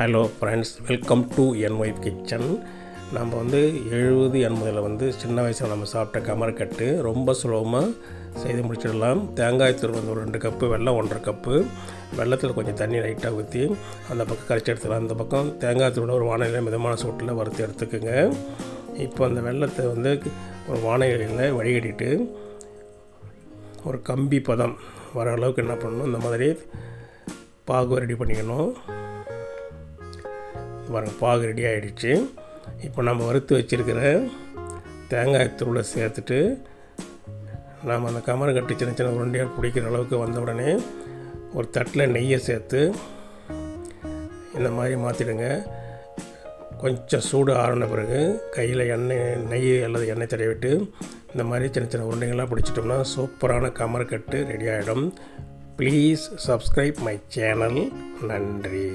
Hello friends welcome to என் wife kitchen. நம்ம வந்து எழுபது எண்பதில் வந்து சின்ன வயசில் நம்ம சாப்பிட்ட கமர்கட்டு ரொம்ப சுலபமாக செய்து முடிச்சிடலாம். தேங்காய் தூள் வந்து ஒரு ரெண்டு கப்பு வெள்ளம் ஒன்றரை கப்பு. வெள்ளத்தில் கொஞ்சம் தண்ணி லைட்டாக ஊற்றி அந்த பக்கம் கரைச்சி எடுத்துக்கலாம். அந்த பக்கம் தேங்காய் தூளை ஒரு வானிலையில் மிதமான சூட்டில் வறுத்து எடுத்துக்கோங்க. இப்போ அந்த வெள்ளத்தை வந்து ஒரு வானிலையில் வடிகட்டிட்டு ஒரு கம்பி பதம் வர அளவுக்கு என்ன பண்ணணும்? இந்த மாதிரி பாகு ரெடி பண்ணிக்கணும். பாருங்கள் பாகு ரெடி ஆகிடுச்சு இப்போ நம்ம வறுத்து வச்சுருக்கிற தேங்காய் தூளை சேர்த்துட்டு நாம் அந்த கமரை கட்டி சின்ன சின்ன உருண்டையாக பிடிக்கிற அளவுக்கு வந்த உடனே ஒரு தட்டில் நெய்யை சேர்த்து இந்த மாதிரி மாற்றிடுங்க கொஞ்சம் சூடு ஆறின பிறகு கையில் எண்ணெய் நெய் அல்லது எண்ணெய் தடவிட்டு இந்த மாதிரி சின்ன சின்ன உருண்டைகள்லாம் பிடிச்சிட்டோம்னா சூப்பரான கமர் கட்டு ரெடி ஆகிடும் ப்ளீஸ் சப்ஸ்கிரைப் மை சேனல் நன்றி.